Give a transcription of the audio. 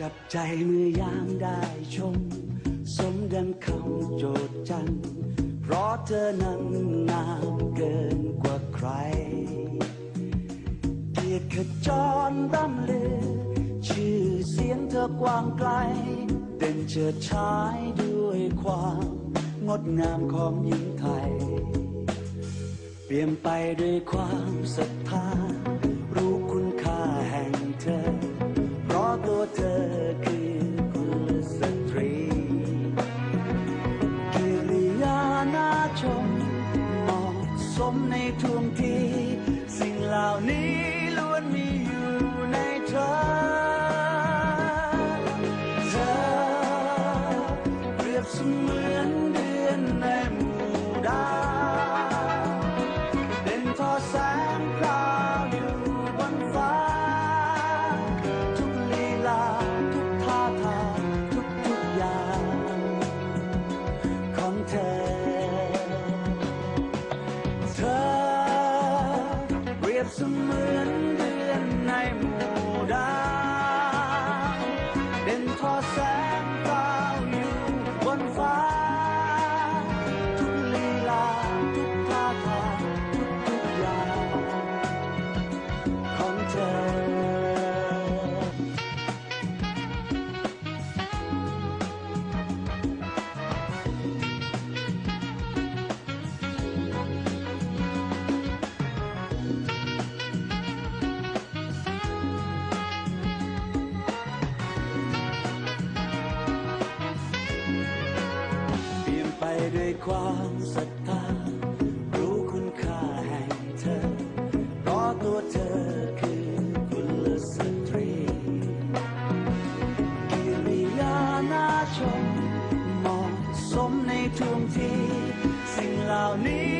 จับใจเมื่อยามได้ชม สมดังคำโจทย์จัน เพราะเธอนั้นงามเกินกว่าใคร เกียรติขจรร่ำลือ ชื่อเสียงเธอกว้างไกล เด่นเฉิดฉายด้วยความงดงามของหญิงไทย เปลี่ยนไปด้วยความศรัทธา สม เปรียบเสมือนเดือนในหมู่ดาวเด้วยความศรัทธา รู้คุณค่าแห่งเธอ เพราะตัวเธอคือกุลสตรี กิริยาน่าชมเหมาะสมในท่งที สิ่งเหล่านี้